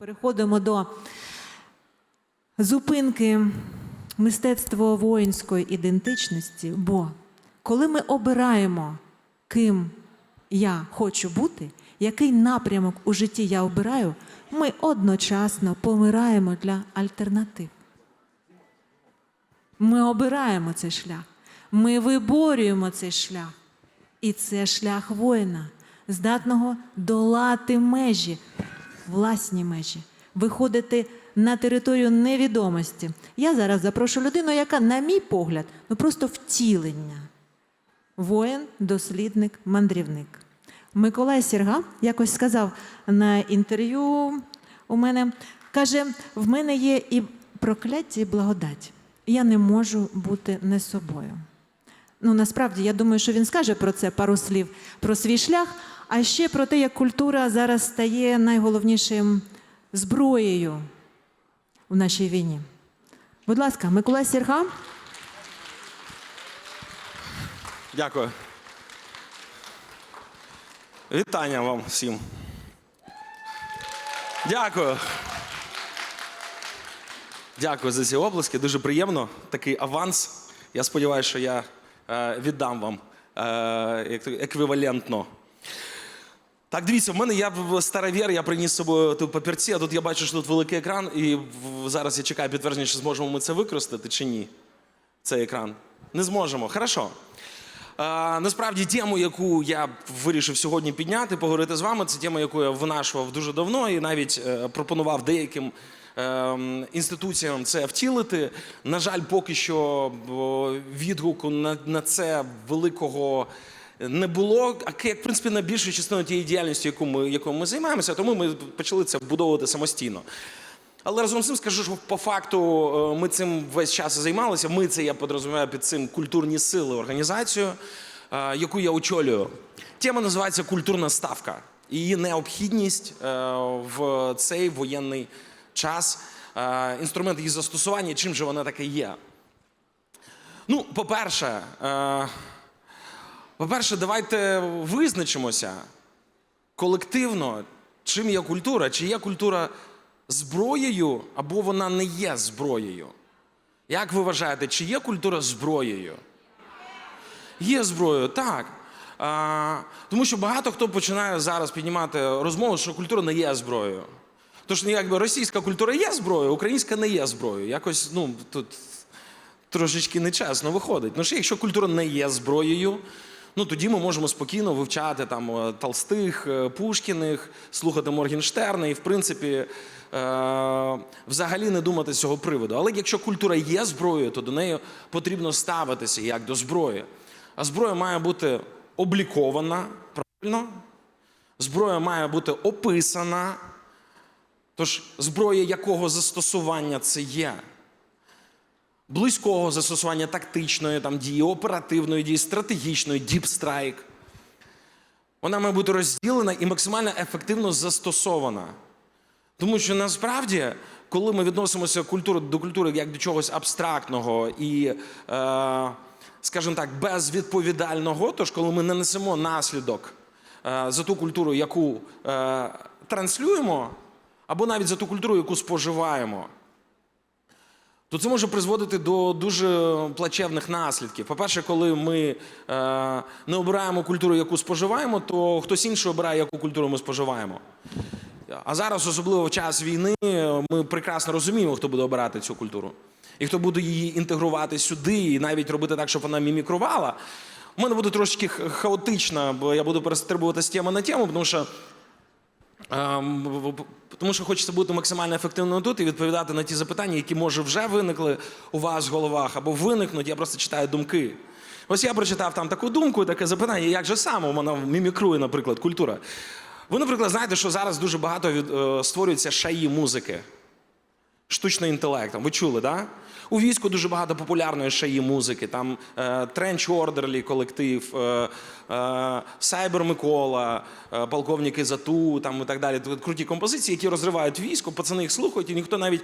Переходимо до зупинки мистецтво воїнської ідентичності. Бо коли ми обираємо, ким я хочу бути, який напрямок у житті я обираю, ми одночасно помираємо для альтернатив. Ми обираємо цей шлях, ми виборюємо цей шлях. І це шлях воїна, здатного долати межі, власні межі, виходити на територію невідомості. Я зараз запрошу людину, яка, на мій погляд, ну просто втілення. Воїн, дослідник, мандрівник. Миколай Сірга якось сказав на інтерв'ю у мене, каже: в мене є і прокляття, і благодать. Я не можу бути не собою. Ну, насправді, я думаю, що він скаже про це пару слів, про свій шлях, а ще про те, як культура зараз стає найголовнішим зброєю в нашій війні. Будь ласка, Миколай Сірга. Дякую. Вітання вам всім. Дякую. Дякую за ці обласки. Дуже приємно. Такий аванс. Я сподіваюся, що я е, віддам вам е, еквівалентно. Так, дивіться, в мене я в- старовір, я приніс з собою тут папірці, а тут я бачу, що тут великий екран, і зараз я чекаю підтвердження, чи зможемо ми це використати чи ні. Цей екран. Не зможемо. Хорошо. Е, насправді тему, яку я вирішив сьогодні підняти, поговорити з вами, це тема, яку я винашував дуже давно і навіть е, пропонував деяким е, інституціям це втілити. На жаль, поки що відгуку на це великого. Не було, як в принципі на більшу частину тієї діяльності, яку ми, якою ми займаємося, тому ми почали це вбудовувати самостійно. Але разом з цим скажу, що по факту е, ми цим весь час займалися. Ми це я подрозуміваю під цим культурні сили організацію, е, яку я очолюю. Тема називається Культурна ставка. І Її необхідність е, в цей воєнний час, інструмент її застосування, чим же вона таке є. Ну, по-перше, по-перше, давайте визначимося колективно, чим є культура, чи є культура зброєю, або вона не є зброєю. Як ви вважаєте, чи є культура зброєю? Є зброєю, так. А, тому що багато хто починає зараз піднімати розмову, що культура не є зброєю. Тож, ну, якби російська культура є зброєю, українська не є зброєю. Якось, ну, тут трошечки нечесно виходить. Ну що якщо культура не є зброєю, ну тоді ми можемо спокійно вивчати там е, Толстих, е, Пушкіних, слухати Моргенштерна і, в принципі, е- взагалі не думати з цього приводу. Але якщо культура є зброєю, то до неї потрібно ставитися як до зброї. А зброя має бути облікована, правильно? Зброя має бути описана. Тож зброя якого застосування це є? Близького застосування тактичної там, дії, оперативної дії, стратегічної, діпстрайк. Вона має бути розділена і максимально ефективно застосована. Тому що насправді, коли ми відносимося культури, до культури як до чогось абстрактного і, е, скажімо так, безвідповідального, тож коли ми не несемо наслідок е, за ту культуру, яку е, транслюємо, або навіть за ту культуру, яку споживаємо, то це може призводити до дуже плачевних наслідків. По-перше, коли ми е, не обираємо культуру, яку споживаємо, то хтось інший обирає, яку культуру ми споживаємо. А зараз, особливо в час війни, ми прекрасно розуміємо, хто буде обирати цю культуру. І хто буде її інтегрувати сюди, і навіть робити так, щоб вона мімікрувала. У мене буде трошки х- хаотично, бо я буду перестрибувати з теми на тему, тому що Ем, Тому що хочеться бути максимально ефективною тут і відповідати на ті запитання, які може вже виникли у вас в головах або виникнуть. Я просто читаю думки. Ось я прочитав там таку думку, таке запитання, як же саме вона мімікрує, наприклад, культура. Ви, наприклад, знаєте, що зараз дуже багато від, е, створюється шаї музики. штучним інтелектом. Ви чули, да? У війську дуже багато популярної шаї музики. Там Тренч Ордерлі колектив, е, е, Сайбер Микола, е, полковник Ізату, там і так далі. Круті композиції, які розривають військо, пацани їх слухають, і ніхто навіть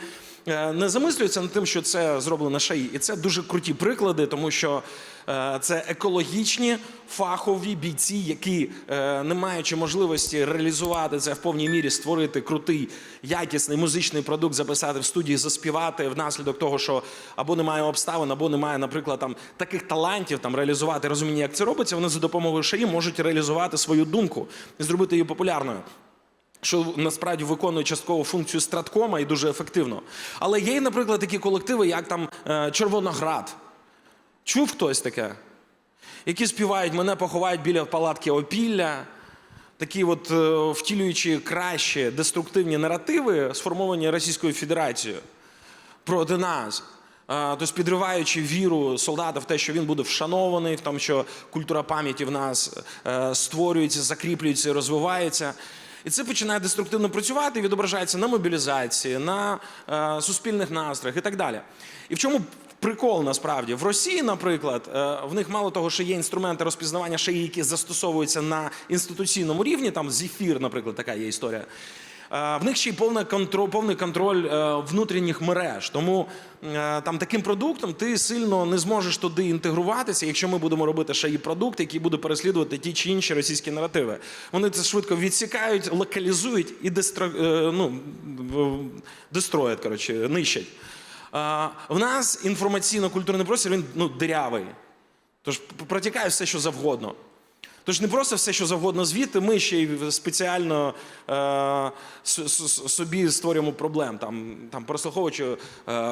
е, не замислюється над тим, що це зроблено шаї. І це дуже круті приклади, тому що це екологічні фахові бійці, які, е, не маючи можливості реалізувати це в повній мірі, створити крутий, якісний музичний продукт, записати в студії, заспівати внаслідок того, що або немає обставин, або немає, наприклад, там таких талантів, там реалізувати розуміння, як це робиться. Вони за допомогою шаї можуть реалізувати свою думку і зробити її популярною. Що насправді виконує частково функцію страткома і дуже ефективно. Але є, наприклад, такі колективи, як там е, Червоноград. Чув хтось таке? Які співають мене поховають біля палатки опілля, такі от е, втілюючи кращі деструктивні наративи, сформовані Російською Федерацією проти нас. Е, Тобто підриваючи віру солдата в те, що він буде вшанований, в тому, що культура пам'яті в нас е, створюється, закріплюється розвивається. І це починає деструктивно працювати відображається на мобілізації, на суспільних настроях і так далі. І в чому прикол насправді? В Росії, наприклад, е, в них мало того, що є інструменти розпізнавання шиї, які застосовуються на інституційному рівні, там зефір, наприклад, така є історія. Е, В них ще й повний контроль, повний контроль е, внутрішніх мереж. Тому там таким продуктом ти сильно не зможеш туди інтегруватися, якщо ми будемо робити ще і продукт, який буде переслідувати ті чи інші російські наративи. Вони це швидко відсікають, локалізують і дестро, ну, дестроять, коротше, нищать. Е, В нас інформаційно-культурний простір він ну, дирявий. Тож протікає все, що завгодно. Тож не просто все, що завгодно звідти, ми ще й спеціально е, собі створюємо проблем, там, там прослуховуючи е,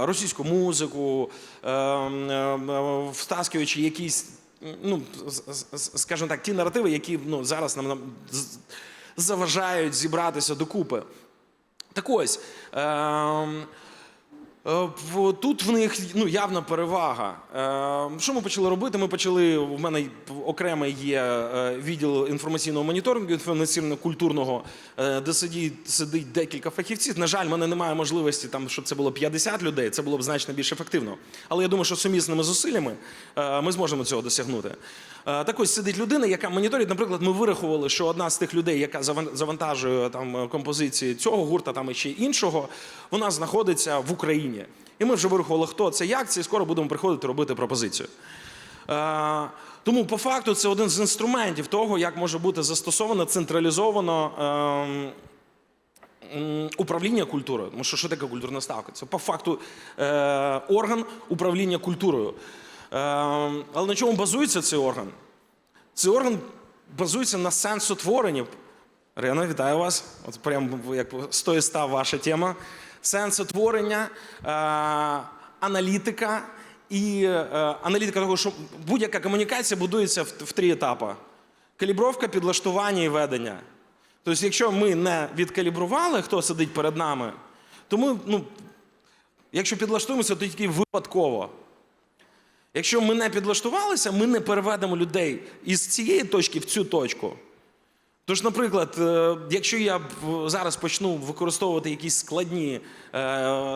російську музику, е, е, втаскуючи якісь, ну, скажімо так, ті наративи, які ну, зараз нам, нам заважають зібратися докупи. Так ось. Е, Е, Тут в них ну, явна перевага. Е, Що ми почали робити? Ми почали. У мене окремо є е, відділ інформаційного моніторингу, інформаційно-культурного, е, де сидить, сидить декілька фахівців. На жаль, в мене немає можливості, там, щоб це було 50 людей, це було б значно більш ефективно. Але я думаю, що сумісними зусиллями е, ми зможемо цього досягнути. Е, Так ось сидить людина, яка моніторить. Наприклад, ми вирахували, що одна з тих людей, яка заван- завантажує там композиції цього гурта, там і ще іншого, вона знаходиться в Україні. І ми вже вирахували, хто це, як це, і скоро будемо приходити робити пропозицію. Е, тому по факту це один з інструментів того, як може бути застосовано централізовано. ем, Управління культурою, тому що що таке культурна ставка? Це по факту е, орган управління культурою. Е, але на чому базується цей орган? Цей орган базується на сенсотворенні. Рена, вітаю вас. От прям як з тої став ваша тема. Сенсотворення, е, аналітика і е, аналітика того, що будь-яка комунікація будується в три етапи: калібровка, підлаштування і ведення. Тобто, якщо ми не відкалібрували, хто сидить перед нами, то ми, ну, якщо підлаштуємося, то тільки випадково. Якщо ми не підлаштувалися, ми не переведемо людей із цієї точки в цю точку. Тож, наприклад, е, якщо я зараз почну використовувати якісь складні е,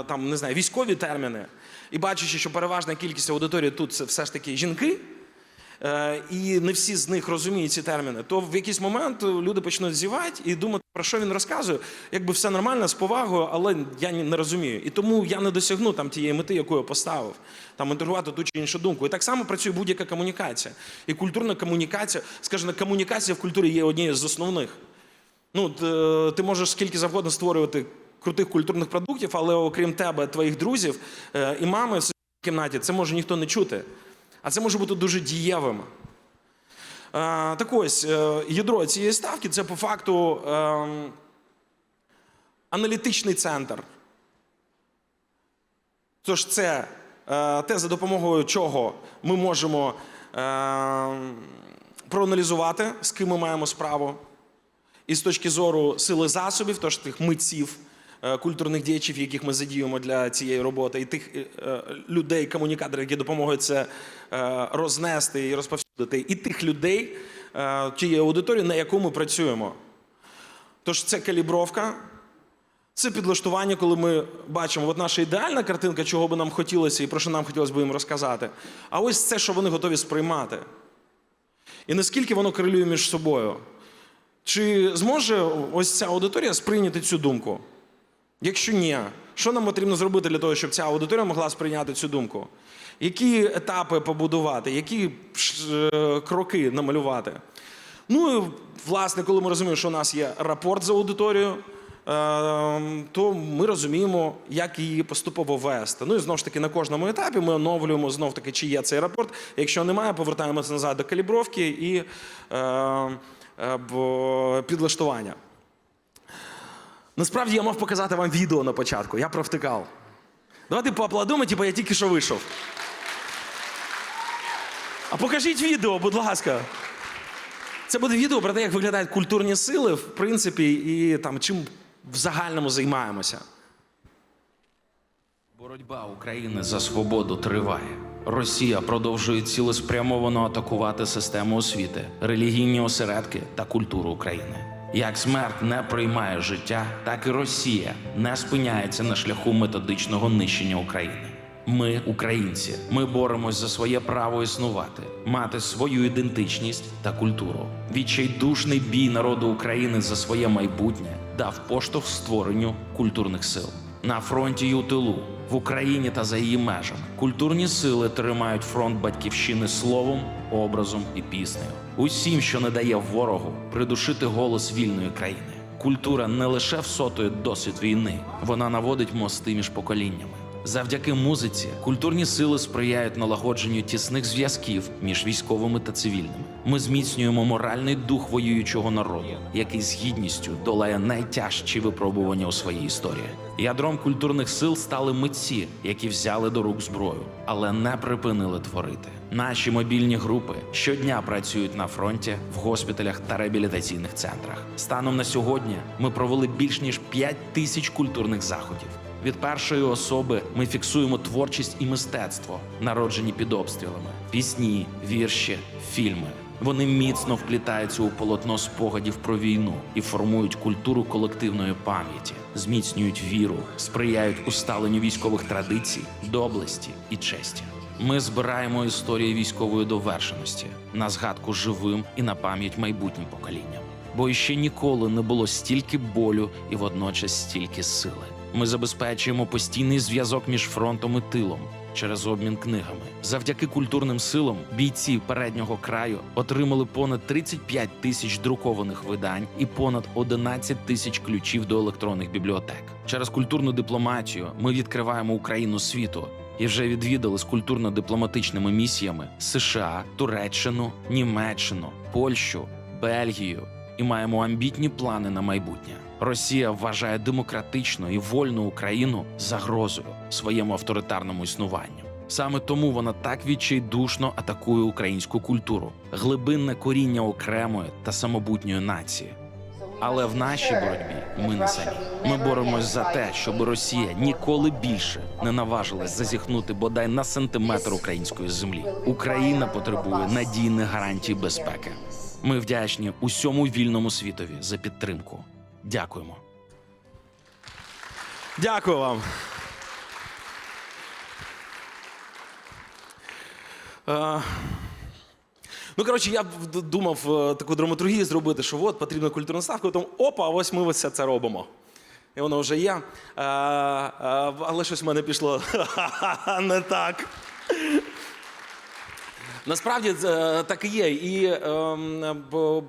там, не знаю, військові терміни, і бачачи, що переважна кількість аудиторії тут це все ж таки жінки, е, і не всі з них розуміють ці терміни, то в якийсь момент люди почнуть зівати і думати, про що він розказує. Якби все нормально, з повагою, але я не розумію. І тому я не досягну там тієї мети, яку я поставив, там інтегрувати ту чи іншу думку. І так само працює будь-яка комунікація. І культурна комунікація, скажімо, комунікація в культурі є однією з основних. Ну, ти можеш скільки завгодно створювати крутих культурних продуктів, але окрім тебе, твоїх друзів е, і мами в кімнаті, це може ніхто не чути. А це може бути дуже дієвим. Е, Так ось, е, ядро цієї ставки це по факту ем, аналітичний центр. Тож це е, те, за допомогою чого ми можемо е, проаналізувати, з ким ми маємо справу. І з точки зору сили засобів, тож тих митців, культурних діячів, яких ми задіємо для цієї роботи, і тих е, е, людей, комунікаторів, які допомагають це е, рознести і розповсюдити, і тих людей, е, тієї аудиторії, на яку ми працюємо. Тож це калібровка, Це підлаштування, коли ми бачимо, от наша ідеальна картинка, чого би нам хотілося і про що нам хотілося б їм розказати. А ось це, що вони готові сприймати. І наскільки воно корелює між собою. Чи зможе ось ця аудиторія сприйняти цю думку? Якщо ні, що нам потрібно зробити для того, щоб ця аудиторія могла сприйняти цю думку? Які етапи побудувати, які е, кроки намалювати? Ну і власне, коли ми розуміємо, що у нас є рапорт з аудиторією, е, то ми розуміємо, як її поступово вести. Ну і знову ж таки на кожному етапі ми оновлюємо знов таки, чи є цей рапорт. Якщо немає, повертаємося назад до калібровки і е, е, підлаштування. Насправді я мав показати вам відео на початку, я провтикав. Давайте поаплодуємо, типу я тільки що вийшов. А покажіть відео, будь ласка. Це буде відео про те, як виглядають культурні сили, в принципі, і там чим в загальному займаємося. Боротьба України за свободу триває. Росія продовжує цілеспрямовано атакувати систему освіти, релігійні осередки та культуру України. Як смерть не приймає життя, так і Росія не спиняється на шляху методичного нищення України. Ми, українці, ми боремось за своє право існувати, мати свою ідентичність та культуру. Відчайдушний бій народу України за своє майбутнє дав поштовх створенню культурних сил. На фронті й у тилу, в Україні та за її межами. Культурні сили тримають фронт батьківщини словом, образом і піснею. Усім, що не дає ворогу придушити голос вільної країни. Культура не лише всотує досвід війни, вона наводить мости між поколіннями. Завдяки музиці культурні сили сприяють налагодженню тісних зв'язків між військовими та цивільними. Ми зміцнюємо моральний дух воюючого народу, який з гідністю долає найтяжчі випробування у своїй історії. Ядром культурних сил стали митці, які взяли до рук зброю, але не припинили творити. Наші мобільні групи щодня працюють на фронті, в госпіталях та реабілітаційних центрах. Станом на сьогодні ми провели більш ніж 5 тисяч культурних заходів. Від першої особи ми фіксуємо творчість і мистецтво, народжені під обстрілами, пісні, вірші, фільми. Вони міцно вплітаються у полотно спогадів про війну і формують культуру колективної пам'яті, зміцнюють віру, сприяють усталенню військових традицій, доблесті і честі. Ми збираємо історії військової довершеності на згадку живим і на пам'ять майбутнім поколінням. Бо іще ніколи не було стільки болю і водночас стільки сили. Ми забезпечуємо постійний зв'язок між фронтом і тилом через обмін книгами. Завдяки культурним силам бійці переднього краю отримали понад 35 тисяч друкованих видань і понад 11 тисяч ключів до електронних бібліотек. Через культурну дипломатію ми відкриваємо Україну світу і вже відвідали з культурно-дипломатичними місіями США, Туреччину, Німеччину, Польщу, Бельгію і маємо амбітні плани на майбутнє. Росія вважає демократичну і вольну Україну загрозою своєму авторитарному існуванню. Саме тому вона так відчайдушно атакує українську культуру, глибинне коріння окремої та самобутньої нації. Але в нашій боротьбі ми не самі. Ми боремось за те, щоб Росія ніколи більше не наважилась зазіхнути бодай на сантиметр української землі. Україна потребує надійних гарантій безпеки. Ми вдячні усьому вільному світові за підтримку. Дякуємо. Дякую вам. Е, Ну, коротше, я думав е, таку драматургію зробити, що от потрібна культурна ставка, потім опа, ось ми ось це робимо. І воно вже є. Е, е, але щось в мене пішло не так. Насправді це, так і є. І бо,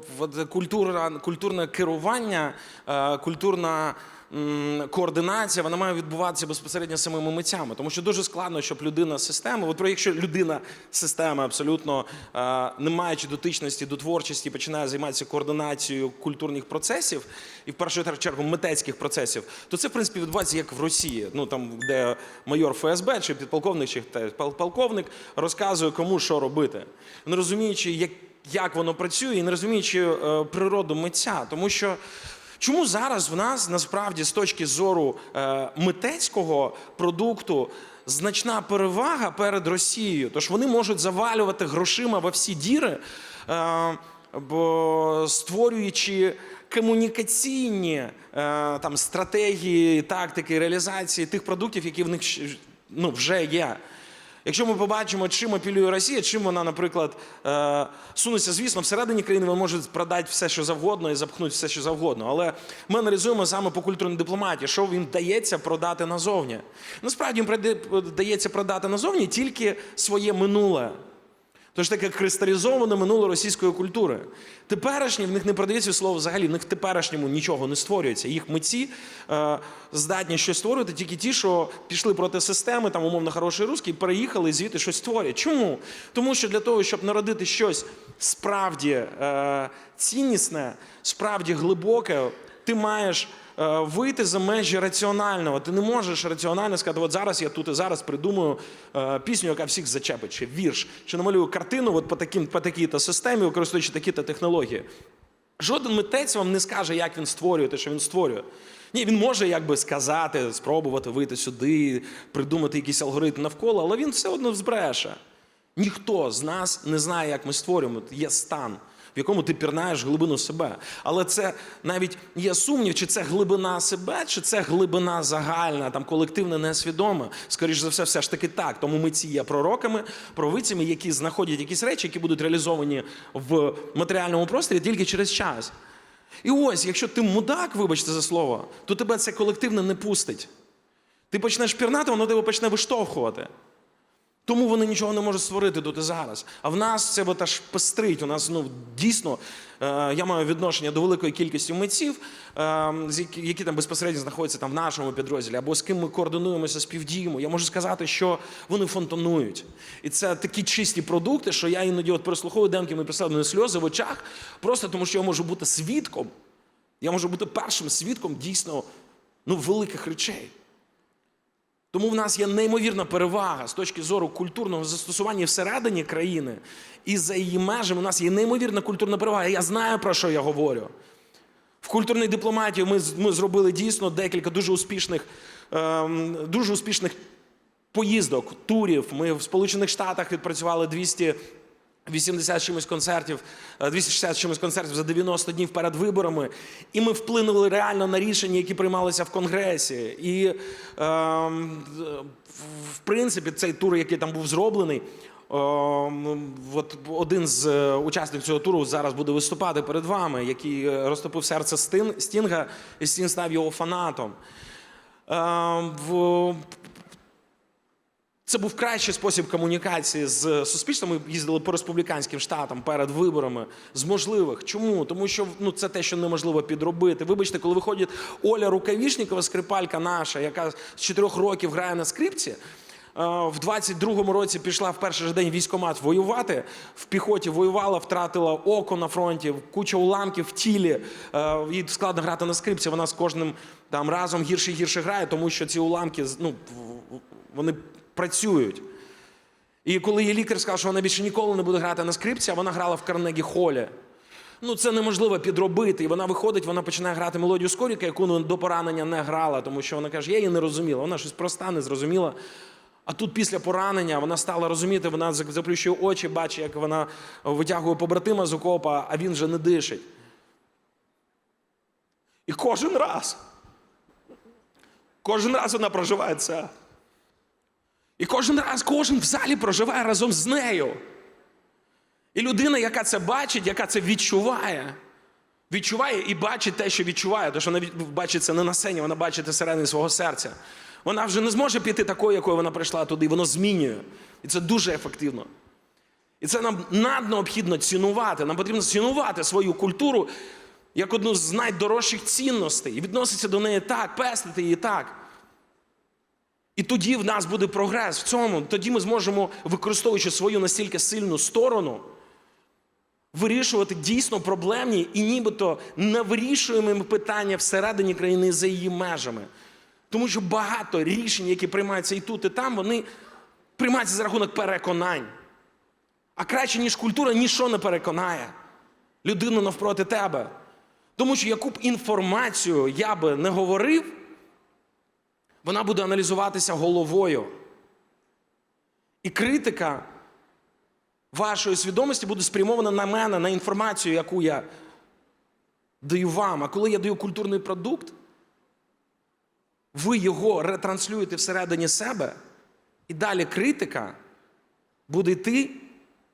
культура, культурне керування, е, культурна координація, вона має відбуватися безпосередньо самими митцями. Тому що дуже складно, щоб людина система, от про якщо людина система абсолютно е, не маючи дотичності до творчості, починає займатися координацією культурних процесів і в першу чергу митецьких процесів, то це в принципі відбувається як в Росії. Ну там, де майор ФСБ чи підполковник, чи полковник розказує, кому що робити, не розуміючи, як, як воно працює, і не розуміючи е, природу митця, тому що. Чому зараз в нас насправді з точки зору е, митецького продукту значна перевага перед Росією? Тож вони можуть завалювати грошима во всі діри, е, бо створюючи комунікаційні е, там, стратегії, тактики, реалізації тих продуктів, які в них ну, вже є. Якщо ми побачимо, чим апелює Росія, чим вона, наприклад, е, сунеться, звісно, всередині країни вона може продати все, що завгодно, і запхнути все, що завгодно. Але ми аналізуємо саме по культурній дипломатії, що їм вдається продати назовні. Насправді їм приде- вдається продати назовні тільки своє минуле. Тож таке кристалізоване минуле російської культури. Теперішнє в них не продається слово взагалі, в них в теперішньому нічого не створюється. Їх митці е, здатні щось створювати тільки ті, що пішли проти системи, там умовно хороший русський, переїхали і звідти щось створюють. Чому? Тому що для того, щоб народити щось справді е, ціннісне, справді глибоке, ти маєш вийти за межі раціонального. Ти не можеш раціонально сказати, от зараз я тут і зараз придумаю е, пісню, яка всіх зачепить, чи вірш, чи намалюю картину от по, таким, по такій-то системі, використовуючи такі-то технології. Жоден митець вам не скаже, як він створює те, що він створює. Ні, він може якби сказати, спробувати вийти сюди, придумати якийсь алгоритм навколо, але він все одно збреше. Ніхто з нас не знає, як ми створюємо. Є стан, в якому ти пірнаєш глибину себе. Але це навіть є сумнів, чи це глибина себе, чи це глибина загальна, там колективна, несвідома. Скоріше за все, все ж таки так. Тому митці є пророками, провидцями, які знаходять якісь речі, які будуть реалізовані в матеріальному просторі тільки через час. І ось, якщо ти мудак, вибачте за слово, то тебе це колективне не пустить. Ти почнеш пірнати, воно тебе почне виштовхувати. Тому вони нічого не можуть створити тут і зараз. А в нас це от аж пестрить. У нас ну дійсно е, я маю відношення до великої кількості митців, е, які, там безпосередньо знаходяться там в нашому підрозділі, або з ким ми координуємося, співдіємо. Я можу сказати, що вони фонтанують. І це такі чисті продукти, що я іноді от переслуховую демки, ми мене сльози в очах, просто тому що я можу бути свідком. Я можу бути першим свідком дійсно ну, великих речей. Тому в нас є неймовірна перевага з точки зору культурного застосування всередині країни і за її межами. У нас є неймовірна культурна перевага. Я знаю, про що я говорю. В культурній дипломатії ми, ми зробили дійсно декілька дуже успішних, ем, дуже успішних поїздок, турів. Ми в Сполучених Штатах відпрацювали 200 80 чимось концертів, е, 260 чимось концертів за 90 днів перед виборами. І ми вплинули реально на рішення, які приймалися в Конгресі. І ем, в- принципі цей тур, який там був зроблений. ем, От один з е, учасників цього туру зараз буде виступати перед вами, який е, розтопив серце Стінга, і Стін став його фанатом. Ем, в- це був кращий спосіб комунікації з суспільством. Ми їздили по республіканським штатам перед виборами з можливих. Чому? Тому що ну це те, що неможливо підробити. Вибачте, коли виходить Оля Рукавішнікова, скрипалька наша, яка з чотирьох років грає на скрипці. е, В 22-му році пішла в перший же день військомат воювати. В піхоті воювала, втратила око на фронті, куча уламків в тілі. Е, Їй складно грати на скрипці. Вона з кожним там разом гірше і гірше грає, тому що ці уламки ну, вони працюють. І коли її лікар сказав, що вона більше ніколи не буде грати на скрипці, а вона грала в Карнегі Холі. Ну, це неможливо підробити. І вона виходить, вона починає грати мелодію Скоріка, яку ну, до поранення не грала, тому що вона каже, я її не розуміла. Вона щось проста, не зрозуміла. А тут після поранення вона стала розуміти, вона заплющує очі, бачить, як вона витягує побратима з окопа, а він вже не дишить. І кожен раз, кожен раз вона проживає це. І кожен раз кожен в залі проживає разом з нею. І людина, яка це бачить, яка це відчуває, відчуває і бачить те, що відчуває, тому що вона бачить це не на сцені, вона бачить це всередині свого серця. Вона вже не зможе піти такою, якою вона прийшла туди, воно змінює. І це дуже ефективно. І це нам наднеобхідно цінувати. Нам потрібно цінувати свою культуру як одну з найдорожчих цінностей і відноситися до неї так, пестити її так. І тоді в нас буде прогрес в цьому. Тоді ми зможемо, використовуючи свою настільки сильну сторону, вирішувати дійсно проблемні і нібито невирішуємо питання всередині країни за її межами. Тому що багато рішень, які приймаються і тут, і там, вони приймаються за рахунок переконань. А краще, ніж культура, ніщо не переконає людину навпроти тебе. Тому що яку б інформацію я би не говорив, вона буде аналізуватися головою. І критика вашої свідомості буде спрямована на мене, на інформацію, яку я даю вам. А коли я даю культурний продукт, ви його ретранслюєте всередині себе, і далі критика буде йти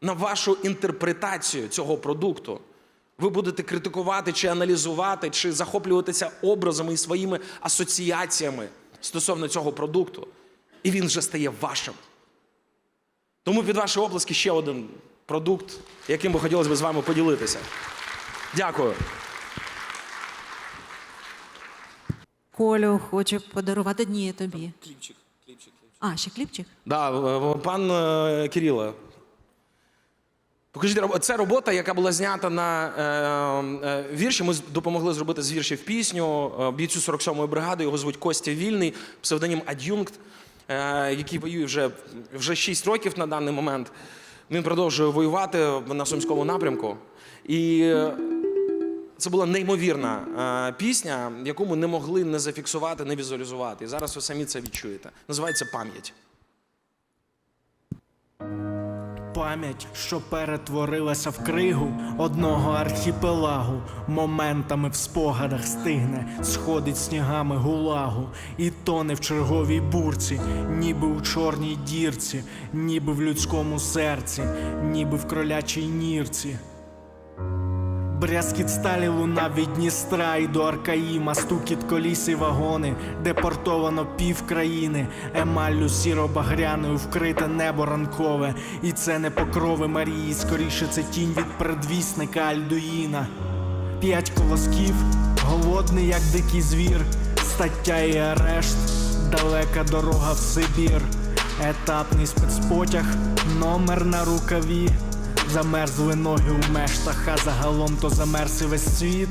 на вашу інтерпретацію цього продукту. Ви будете критикувати чи аналізувати, чи захоплюватися образами і своїми асоціаціями стосовно цього продукту. І він вже стає вашим. Тому під ваші оплески ще один продукт, яким би хотілося б з вами поділитися. Дякую. Колю хочу подарувати ні тобі. Кліпчик, кліпчик, А, ще кліпчик? Да, пан е, Кирило. Покажіть, це робота, яка була знята на е, е, вірші. Ми допомогли зробити з віршів пісню. Е, Бійцю 47-ї бригади, його звуть Костя Вільний, псевдонім Ад'юнкт, е, який воює вже, вже 6 років на даний момент. Він продовжує воювати на Сумському напрямку. І е, це була неймовірна е, пісня, яку ми не могли не зафіксувати, не візуалізувати. І зараз ви самі це відчуєте. Називається Пам'ять. Пам'ять, що перетворилася в кригу одного архіпелагу, моментами в спогадах стигне, сходить снігами гулагу, і тоне в черговій бурці, ніби у чорній дірці, ніби в людському серці, ніби в кролячій нірці. Брязкіт сталі луна від Дністра і до Аркаїма, стукіт коліс і вагони, депортовано пів країни, емаллю сіро-багряною вкрите небо ранкове, і це не покрови Марії, скоріше це тінь від предвісника Альдуїна. П'ять колосків, голодний, як дикий звір, стаття і арешт, далека дорога в Сибір, етапний спецпотяг, номер на рукаві. Замерзли ноги у мештах, а загалом то замерз і весь світ.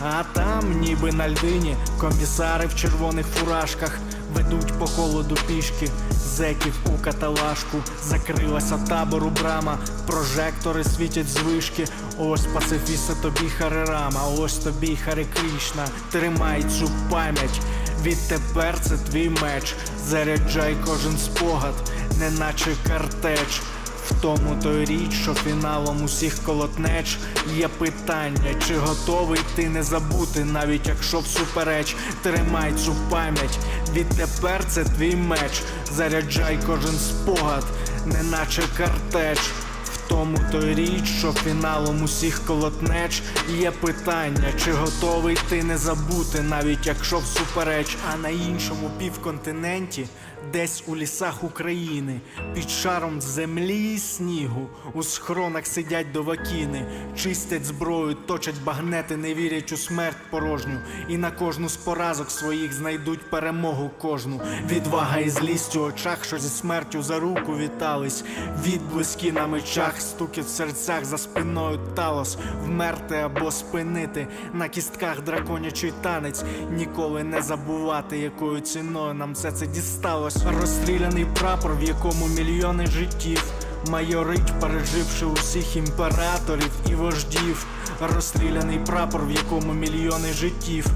А там, ніби на льдині, комісари в червоних фуражках ведуть по холоду пішки, зеків у каталажку, закрилася табору брама, прожектори світять з вишки. Ось пацифіста тобі Харерама, ось тобі Харе Крішна. Тримай цю пам'ять. Відтепер це твій меч. Заряджай кожен спогад, неначе картеч. В тому то річ, що фіналом усіх колотнеч є питання, чи готовий ти не забути, навіть якщо всупереч тримай цю пам'ять. Відтепер це твій меч. Заряджай кожен спогад, неначе картеч. В тому то річ, що фіналом усіх колотнеч є питання, чи готовий ти не забути, навіть якщо всупереч, а на іншому півконтиненті, десь у лісах України, під шаром землі і снігу, у схронах сидять довакіни, чистять зброю, точать багнети, не вірять у смерть порожню, і на кожну з поразок своїх знайдуть перемогу кожну. Відвага і злість у очах, що зі смертю за руку вітались, відблиски на мечах, стукіт в серцях за спиною талос, вмерти або спинити. На кістках драконячий танець, ніколи не забувати, якою ціною нам все це дісталось. Розстріляний прапор, в якому мільйони життів. Майорить, переживши усіх імператорів і вождів, розстріляний прапор, в якому мільйони життів,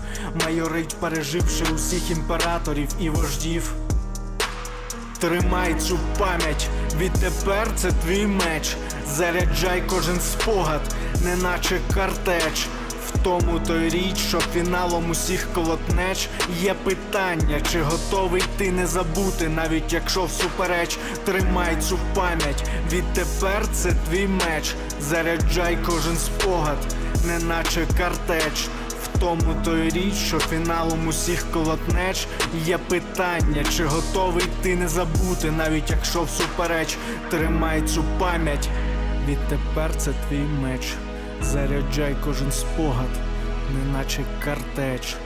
майорить, переживши усіх імператорів і вождів. Тримай цю пам'ять, відтепер це твій меч. Заряджай кожен спогад, неначе картеч. Тому то річ, що фіналом усіх колотнеч є питання, чи готовий ти не забути, навіть якщо всупереч тримай цю пам'ять. Відтепер це твій меч. Заряджай кожен спогад, неначе картеч. В тому то й річ, що фіналом усіх колотнеч є питання, чи готовий ти не забути, навіть якщо всупереч тримай цю пам'ять. Відтепер це твій меч. Заряджай кожен спогад, неначе картеч.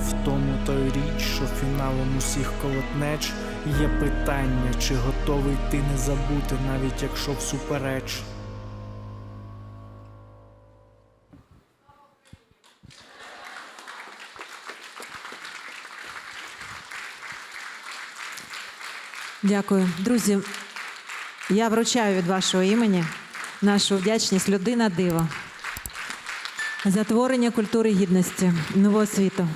В тому то й річ, що фіналом усіх колотнеч є питання, чи готовий ти не забути, навіть якщо всупереч. Дякую. Друзі, я вручаю від вашого імені нашу вдячність людина диво за творення культури гідності нового світу.